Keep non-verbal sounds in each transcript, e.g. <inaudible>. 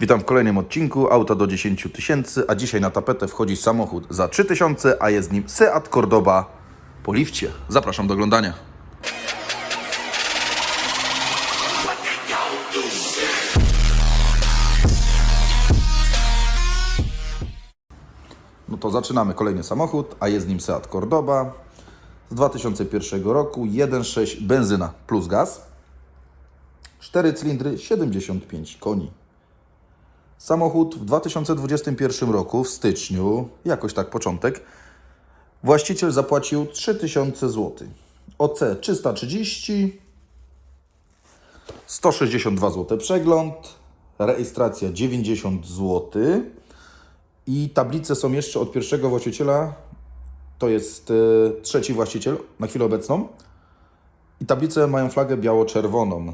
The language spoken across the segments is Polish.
Witam w kolejnym odcinku Auta do 10 tysięcy, a dzisiaj na tapetę wchodzi samochód za 3000, a jest nim Seat Cordoba po lifcie. Zapraszam do oglądania. No to zaczynamy kolejny samochód, a jest nim Seat Cordoba z 2001 roku, 1.6 benzyna plus gaz, 4 cylindry, 75 koni. Samochód w 2021 roku, w styczniu, jakoś tak początek, właściciel zapłacił 3000 zł. OC 330, 162 zł przegląd, rejestracja 90 zł i tablice są jeszcze od pierwszego właściciela, to jest e, trzeci właściciel na chwilę obecną. I tablice mają flagę biało-czerwoną.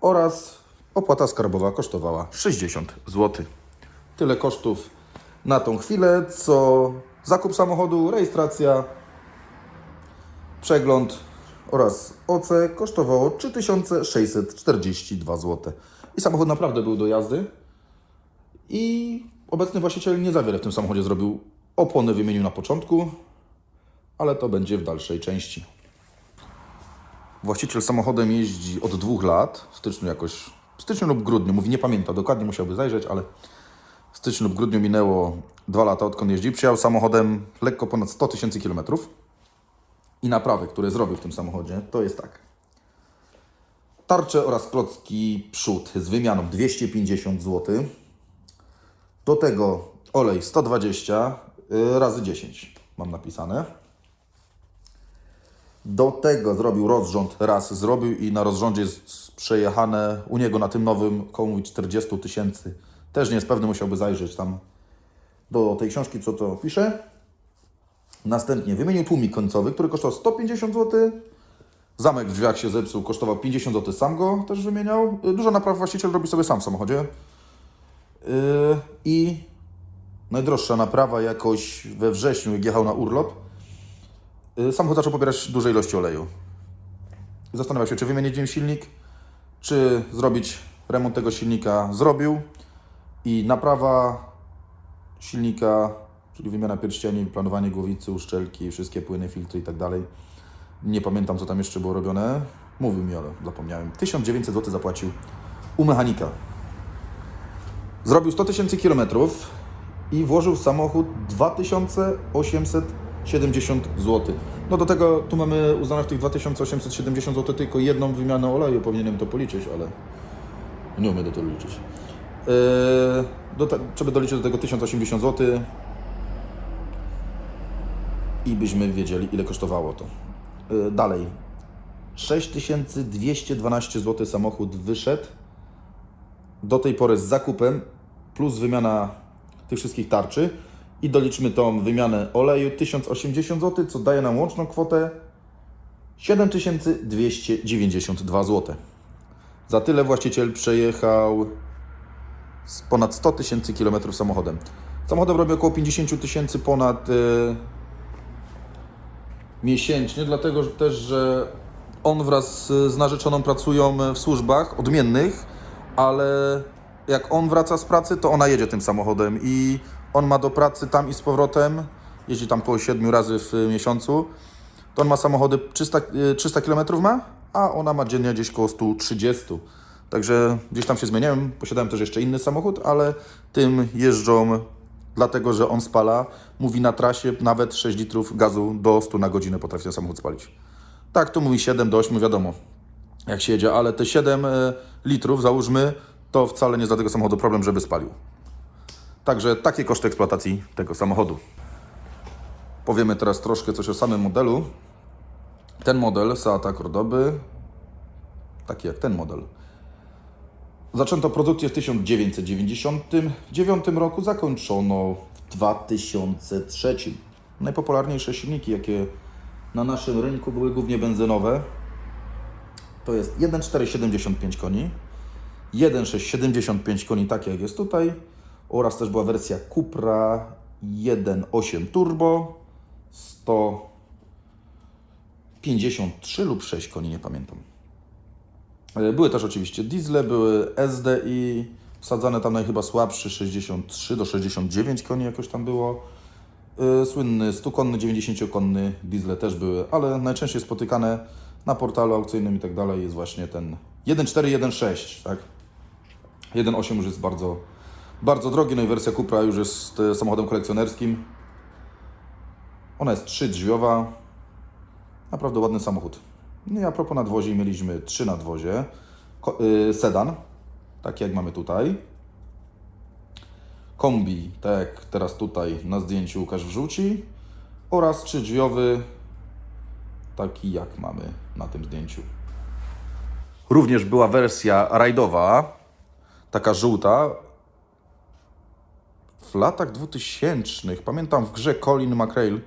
Oraz opłata skarbowa kosztowała 60 zł. Tyle kosztów na tą chwilę, co zakup samochodu, rejestracja, przegląd oraz OC kosztowało 3642 zł. I samochód naprawdę był do jazdy. I obecny właściciel nie za wiele w tym samochodzie zrobił. Opony wymienił na początku, ale to będzie w dalszej części. Właściciel samochodem jeździ od dwóch lat, w styczniu jakoś, w styczniu lub grudniu, mówi nie pamięta, dokładnie musiałby zajrzeć, ale w styczniu lub grudniu minęło dwa lata odkąd jeździ. Przyjechał samochodem lekko ponad 100 tysięcy kilometrów i naprawy, które zrobił w tym samochodzie, to jest tak. Tarcze oraz klocki przód z wymianą 250 zł. Do tego olej 120 y, razy 10 mam napisane. Do tego zrobił rozrząd raz zrobił i na rozrządzie jest przejechane u niego na tym nowym mówi 40 tysięcy. Też nie jest pewny, musiałby zajrzeć tam do tej książki, co to pisze. Następnie wymienił tłumik końcowy, który kosztował 150 zł. Zamek w drzwiach się zepsuł, kosztował 50 zł, sam go też wymieniał. Y, Dużo napraw właściciel robi sobie sam w samochodzie. Yy, I najdroższa naprawa jakoś we wrześniu, jak jechał na urlop, samochód zaczął pobierać duże ilości oleju. Zastanawiał się, czy wymienić nim silnik, czy zrobić remont tego silnika. Zrobił i naprawa silnika, czyli wymiana pierścieni, planowanie głowicy, uszczelki, wszystkie płyny, filtry i tak dalej. Nie pamiętam, co tam jeszcze było robione. Mówił mi, ale zapomniałem. 1900 zł zapłacił u mechanika. Zrobił 100 tysięcy kilometrów i włożył w samochód 2870 zł. No do tego tu mamy uznane w tych 2870 zł tylko jedną wymianę oleju, powinienem to policzyć, ale nie umiem do tego liczyć. Yy, do te, trzeba doliczyć do tego 1080 zł i byśmy wiedzieli, ile kosztowało to. Yy, dalej. 6212 zł samochód wyszedł do tej pory z zakupem plus wymiana tych wszystkich tarczy i doliczmy tą wymianę oleju 1080 zł, co daje nam łączną kwotę 7292 zł. Za tyle właściciel przejechał z ponad 100 tysięcy kilometrów samochodem. Samochodem robi około 50 tysięcy ponad y, miesięcznie, dlatego też, że on wraz z narzeczoną pracują w służbach odmiennych, ale jak on wraca z pracy, to ona jedzie tym samochodem i on ma do pracy tam i z powrotem, jeździ tam około 7 razy w miesiącu, to on ma samochody 300, y, 300 km ma, a ona ma dziennie gdzieś około 130. Także gdzieś tam się zmieniałem, posiadałem też jeszcze inny samochód, ale tym jeżdżą dlatego, że on spala, mówi na trasie nawet 6 litrów gazu do 100 na godzinę potrafi ten samochód spalić. Tak, to mówi 7 do 8, wiadomo, jak się jedzie, ale te 7 e, litrów, załóżmy, to wcale nie jest dla tego samochodu problem, żeby spalił. Także takie koszty eksploatacji tego samochodu. Powiemy teraz troszkę coś o samym modelu. Ten model Seata Cordoby, taki jak ten model, zaczęto produkcję w 1999 roku, zakończono w 2003. Najpopularniejsze silniki, jakie na naszym rynku były głównie benzynowe, to jest 1.475 koni, 1.675 koni, tak jak jest tutaj, oraz też była wersja Cupra 1.8 Turbo, 153 lub 6 koni, nie pamiętam. E, Były też oczywiście diesle, były SDI Wsadzane tam naj chyba słabszy 63 do 69 koni jakoś tam było. Yy, Słynny 100-konny, 90-konny diesle też były, ale najczęściej spotykane na portalu aukcyjnym i tak dalej jest właśnie ten 1.4, 1.6, tak? 1.8 już jest bardzo, bardzo drogi, no i wersja Cupra już jest e, samochodem kolekcjonerskim. Ona jest trzydrzwiowa, naprawdę ładny samochód. No i a propos nadwozi, mieliśmy trzy nadwozie, y, sedan, taki jak mamy tutaj, kombi, tak jak teraz tutaj na zdjęciu Łukasz wrzuci oraz trzydrzwiowy, taki jak mamy na tym zdjęciu. Również była wersja rajdowa, taka żółta. W latach 2000, pamiętam w grze Colin McRae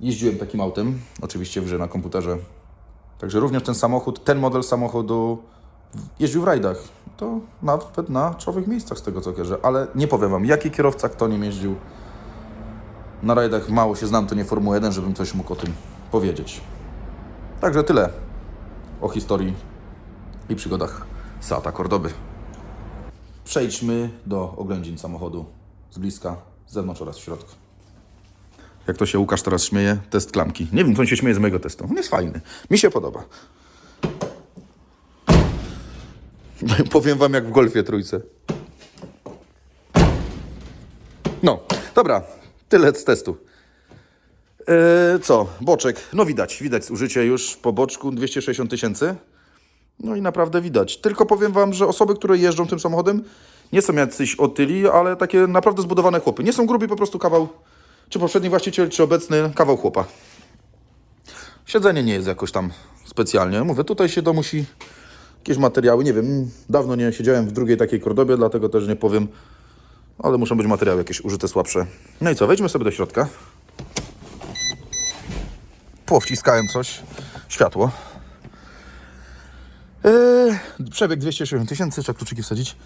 jeździłem takim autem, oczywiście w grze na komputerze. Także również ten samochód, ten model samochodu jeździł w rajdach. To nawet na czołowych miejscach z tego co kojarzę, ale nie powiem Wam, jaki kierowca, kto nim jeździł. Na rajdach mało się znam, to nie Formuła 1, żebym coś mógł o tym powiedzieć. Także tyle o historii i przygodach Seata Cordoby. Przejdźmy do oględzin samochodu z bliska, z zewnątrz oraz w środku. Jak to się Łukasz teraz śmieje, test klamki. Nie wiem, co on się śmieje z mojego testu. On jest fajny. Mi się podoba. <laughs> Powiem wam jak w golfie trójce. No, dobra. Tyle z testu. Eee, co? Boczek. No widać, widać zużycie już po boczku 260 tysięcy. No i naprawdę widać. Tylko powiem wam, że osoby, które jeżdżą tym samochodem, nie są jacyś otyli, ale takie naprawdę zbudowane chłopy. Nie są grubi, po prostu kawał, czy poprzedni właściciel, czy obecny, kawał chłopa. Siedzenie nie jest jakoś tam specjalnie. Mówię, tutaj się to musi jakieś materiały, nie wiem, dawno nie siedziałem w drugiej takiej kordobie, dlatego też nie powiem, ale muszą być materiały jakieś użyte, słabsze. No i co, wejdźmy sobie do środka. Powciskałem coś, światło. Eee, przebieg 260 tysięcy, trzeba kluczyki wsadzić.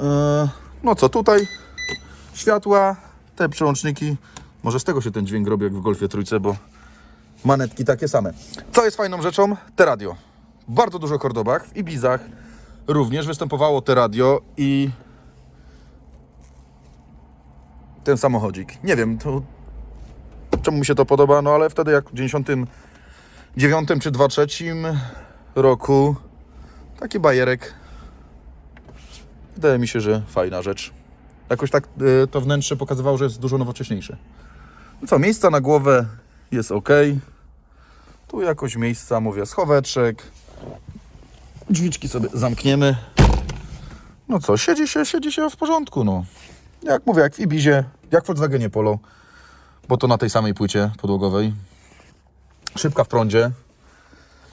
Eee, no co, tutaj światła, te przełączniki. Może z tego się ten dźwięk robi jak w Golfie Trójce, bo manetki takie same. Co jest fajną rzeczą? Te radio. Bardzo dużo Cordobach, w Ibizach również występowało te radio i ten samochodzik. Nie wiem, to czemu mi się to podoba, no ale wtedy jak w 99 czy 23 roku taki bajerek wydaje mi się, że fajna rzecz. Jakoś tak y, to wnętrze pokazywało, że jest dużo nowocześniejsze. No co, miejsca na głowę jest ok. Tu jakoś miejsca, mówię, schoweczek. Drzwiczki sobie zamkniemy. No co, siedzi się, siedzi się w porządku, no. Jak mówię, jak w Ibizie, jak w Volkswagenie Polo, bo to na tej samej płycie podłogowej. Szybka w prądzie.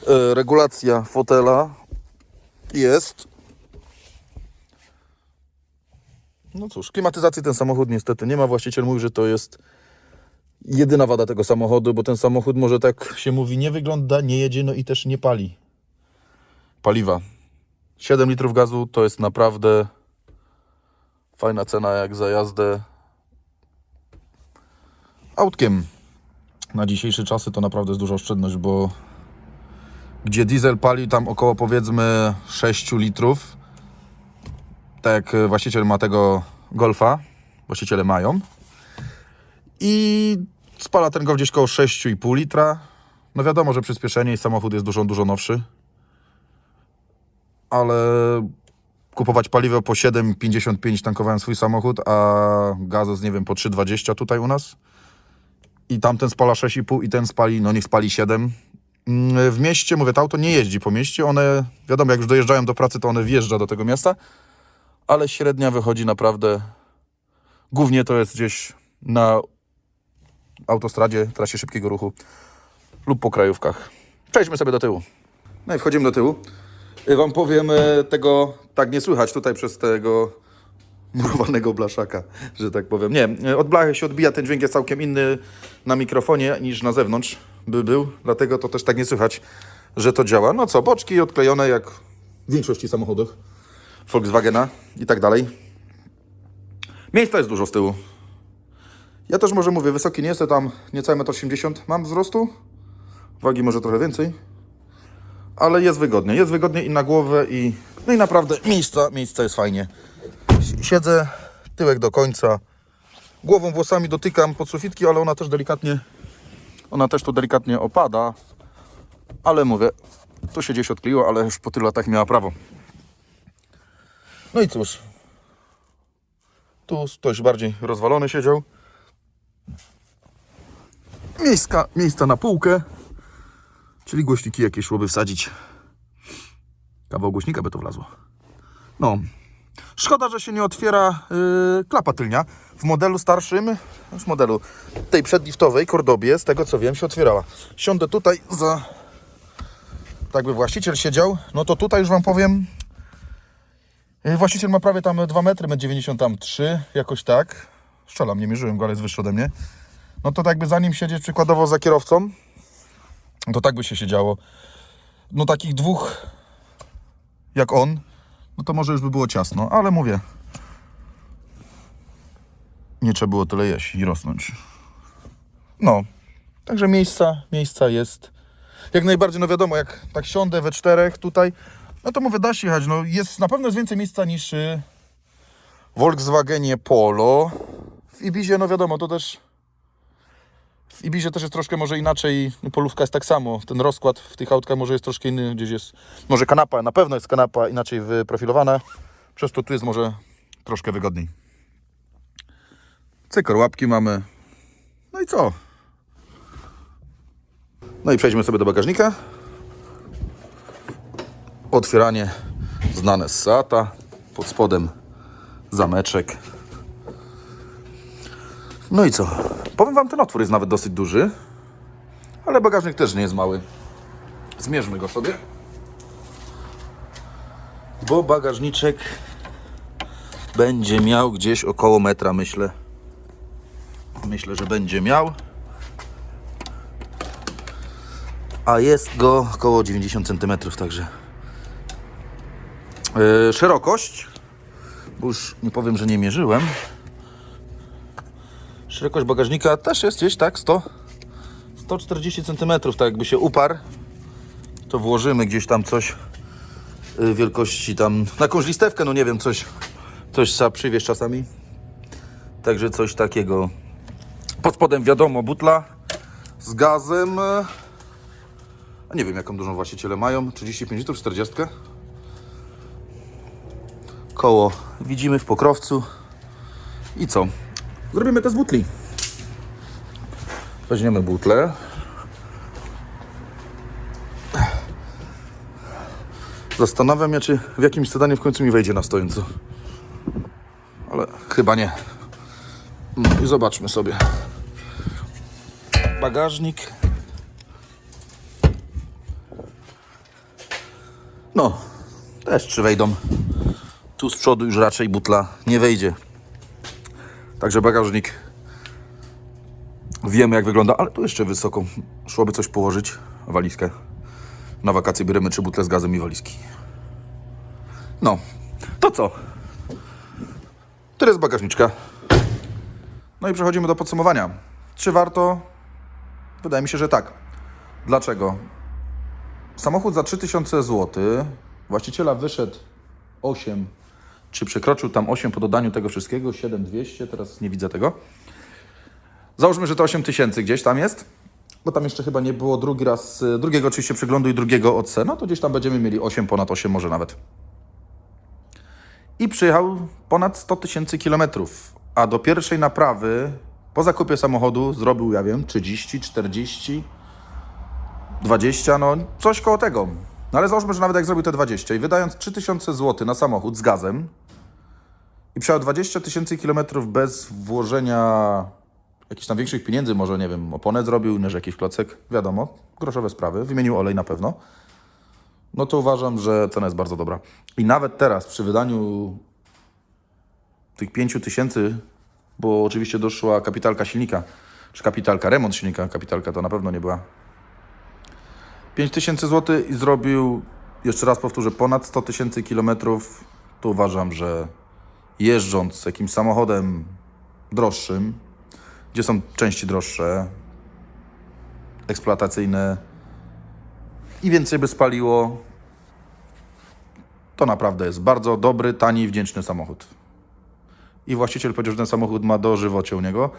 E, regulacja fotela jest. No cóż, klimatyzacji ten samochód niestety nie ma. Właściciel mówi, że to jest jedyna wada tego samochodu, bo ten samochód może tak się mówi, nie wygląda, nie jedzie, no i też nie pali. Paliwa. 7 litrów gazu to jest naprawdę fajna cena jak za jazdę autkiem. Na dzisiejsze czasy to naprawdę jest duża oszczędność, bo gdzie diesel pali tam około powiedzmy 6 litrów, tak jak właściciel ma tego Golfa, właściciele mają, i spala ten go gdzieś koło 6,5 litra. No wiadomo, że przyspieszenie i samochód jest dużo, dużo nowszy. Ale kupować paliwo po 7,55 tankowałem swój samochód, a gazu z nie wiem po 3,20 tutaj u nas. I tamten spala 6,5 i ten spali, no niech spali 7. Mm, W mieście, mówię, to auto nie jeździ po mieście. One, wiadomo, jak już dojeżdżają do pracy, to one wjeżdża do tego miasta. Ale średnia wychodzi naprawdę, głównie to jest gdzieś na autostradzie, trasie szybkiego ruchu lub po krajówkach. Przejdźmy sobie do tyłu. No i wchodzimy do tyłu. Y, Wam powiem, e, tego tak nie słychać tutaj przez tego murowanego blaszaka, że tak powiem. Nie, e, od blachy się odbija, ten dźwięk jest całkiem inny na mikrofonie niż na zewnątrz by był, dlatego to też tak nie słychać, że to działa. No co, boczki odklejone jak w większości samochodów Volkswagena i tak dalej. Miejsca jest dużo z tyłu. Ja też może mówię, wysoki nie jestem, tam niecałe 1,80 m mam wzrostu. Wagi może trochę więcej. Ale jest wygodnie. Jest wygodnie i na głowę, i No i naprawdę miejsca, miejsca jest fajnie. Si- Siedzę tyłek do końca. Głową, włosami dotykam pod sufitki, ale ona też delikatnie ona też tu delikatnie opada. Ale mówię, tu się gdzieś odkleiło, ale już po tylu latach miała prawo. No i cóż. Tu ktoś bardziej rozwalony siedział. Miejsca, miejsca na półkę. Czyli głośniki jakieś szłoby wsadzić. Kawał głośnika by to wlazło. No. Szkoda, że się nie otwiera yy, klapa tylnia. W modelu starszym, w modelu tej przedliftowej, Cordobie, z tego co wiem, się otwierała. Siądę tutaj za... Tak by właściciel siedział. No to tutaj już Wam powiem... yy, Właściciel ma prawie tam 2 metry, 1,93 m, jakoś tak. Strzelam, nie mierzyłem go, ale jest wyższy ode mnie. No to tak jakby za nim siedzieć przykładowo za kierowcą, to tak by się siedziało. No takich dwóch jak on, no to może już by było ciasno, ale mówię, nie trzeba było tyle jeść i rosnąć. No, także miejsca, miejsca jest. Jak najbardziej, no wiadomo, jak tak siądę we czterech tutaj, no to mówię, da się jechać. No jest, na pewno jest więcej miejsca niż y, w Volkswagenie Polo. W Ibizie, no wiadomo, to też w Ibizie też jest troszkę może inaczej, no, polówka jest tak samo. Ten rozkład w tych autkach może jest troszkę inny, gdzieś jest, może kanapa, na pewno jest kanapa inaczej wyprofilowana, przez to tu jest może troszkę wygodniej. Cykor łapki mamy. No i co? No i przejdźmy sobie do bagażnika. Otwieranie znane z Seata. Pod spodem zameczek. No i co? Powiem Wam, ten otwór jest nawet dosyć duży, ale bagażnik też nie jest mały. Zmierzmy go sobie. Bo bagażniczek będzie miał gdzieś około metra, myślę. Myślę, że będzie miał. A jest go około 90 cm, także. Yy, szerokość, bo już nie powiem, że nie mierzyłem. Szerokość bagażnika też jest gdzieś tak 100, 140 cm, tak jakby się uparł, to włożymy gdzieś tam coś y, wielkości tam, na jakąś listewkę, no nie wiem, coś, coś trzeba przywieźć czasami. Także coś takiego. Pod spodem wiadomo, butla z gazem. A nie wiem, jaką dużą właściciele mają. 35 litrów, 40. Koło widzimy w pokrowcu. I co? Zrobimy to z butli. Weźmiemy butlę. Zastanawiam się, czy w jakimś sedanie w końcu mi wejdzie na stojąco. Ale chyba nie. No i zobaczmy sobie. Bagażnik. No, też trzy wejdą. Tu z przodu już raczej butla nie wejdzie. Także bagażnik wiemy jak wygląda, ale tu jeszcze wysoko. Szłoby coś położyć, walizkę. Na wakacje bierzemy trzy butle z gazem i walizki. No, to co? Tyle z bagażniczka. No i przechodzimy do podsumowania. Czy warto? Wydaje mi się, że tak. Dlaczego? Samochód za 3000 zł, właściciela wyszedł 8, czy przekroczył tam 8 po dodaniu tego wszystkiego, 7200, teraz nie widzę tego. Załóżmy, że to 8000 gdzieś tam jest, bo tam jeszcze chyba nie było drugi raz, y, drugiego oczywiście przeglądu i drugiego OC, no to gdzieś tam będziemy mieli 8, ponad 8 może nawet. I przyjechał ponad 100 tysięcy kilometrów, a do pierwszej naprawy po zakupie samochodu zrobił, ja wiem, 30, 40, 20, no coś koło tego. No ale załóżmy, że nawet jak zrobił te 20 i wydając 3000 zł na samochód z gazem i przejechał 20 tysięcy kilometrów bez włożenia jakichś tam większych pieniędzy, może nie wiem, oponę zrobił, niż jakiś klocek, wiadomo, groszowe sprawy, wymienił olej na pewno, no to uważam, że cena jest bardzo dobra. I nawet teraz przy wydaniu tych 5 tysięcy, bo oczywiście doszła kapitalka silnika, czy kapitalka, remont silnika, kapitalka to na pewno nie była 5000 zł i zrobił, jeszcze raz powtórzę, ponad 100 tysięcy kilometrów, to uważam, że jeżdżąc jakimś samochodem droższym, gdzie są części droższe, eksploatacyjne i więcej by spaliło, To naprawdę jest bardzo dobry, tani i wdzięczny samochód. I właściciel powiedział, że ten samochód ma dożywocie u niego,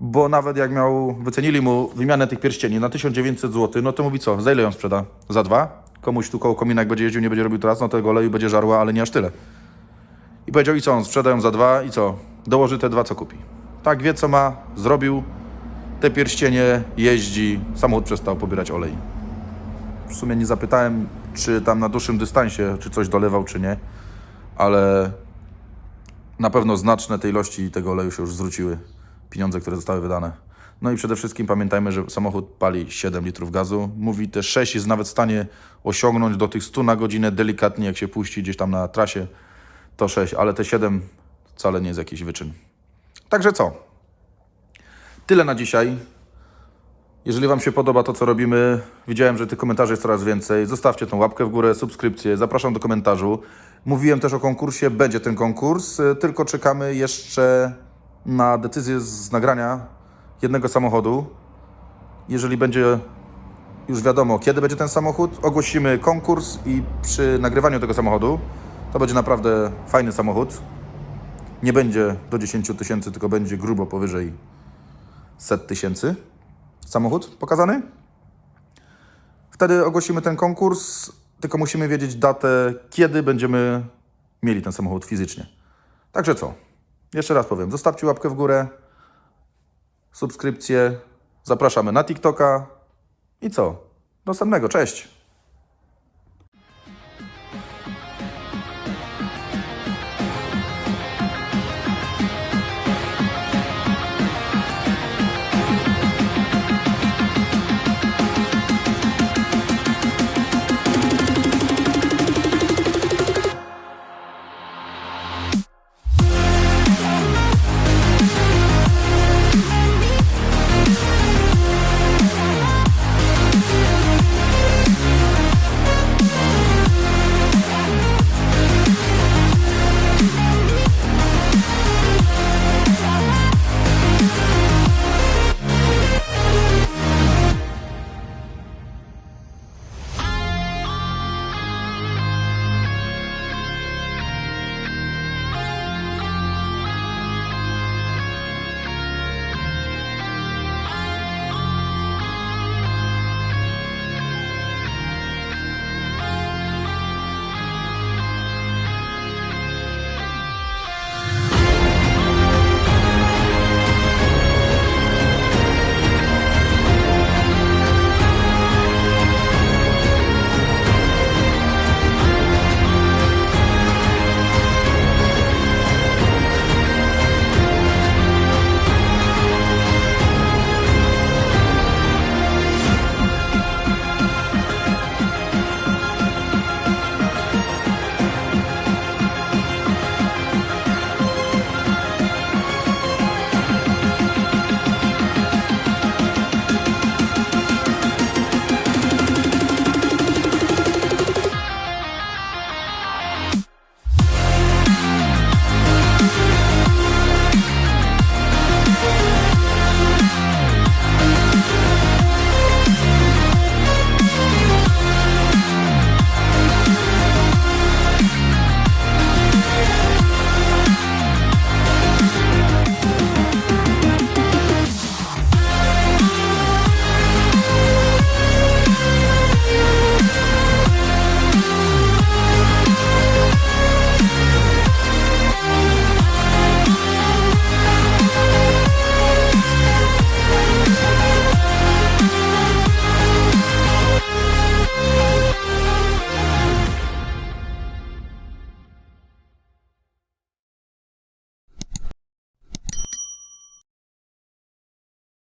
bo nawet jak miał, wycenili mu wymianę tych pierścieni na 1900 zł, no to mówi co, za ile ją sprzeda? Za dwa? Komuś tu koło komina jak będzie jeździł, nie będzie robił teraz, no tego oleju będzie żarła, ale nie aż tyle. I powiedział, i co, on sprzeda ją za dwa i co? Dołoży te dwa, co kupi. Tak wie, co ma, zrobił te pierścienie, jeździ, samochód przestał pobierać olej. W sumie nie zapytałem, czy tam na dłuższym dystansie, czy coś dolewał, czy nie, ale na pewno znaczne te ilości tego oleju się już zwróciły, pieniądze, które zostały wydane. No i przede wszystkim pamiętajmy, że samochód pali 7 litrów gazu. Mówi te 6 jest nawet w stanie osiągnąć do tych 100 na godzinę delikatnie, jak się puści gdzieś tam na trasie, to 6, ale te 7 wcale nie jest jakiś wyczyn. Także co? Tyle na dzisiaj. Jeżeli Wam się podoba to, co robimy, widziałem, że tych komentarzy jest coraz więcej. Zostawcie tą łapkę w górę, subskrypcję, zapraszam do komentarzu. Mówiłem też o konkursie, będzie ten konkurs, y, tylko czekamy jeszcze na decyzję z nagrania jednego samochodu. Jeżeli będzie już wiadomo, kiedy będzie ten samochód, ogłosimy konkurs i przy nagrywaniu tego samochodu, to będzie naprawdę fajny samochód. Nie będzie do 10 tysięcy, tylko będzie grubo powyżej set tysięcy samochód pokazany. Wtedy ogłosimy ten konkurs, tylko musimy wiedzieć datę, kiedy będziemy mieli ten samochód fizycznie. Także co? Jeszcze raz powiem, zostawcie łapkę w górę, subskrypcję, zapraszamy na TikToka i co? Do następnego, cześć!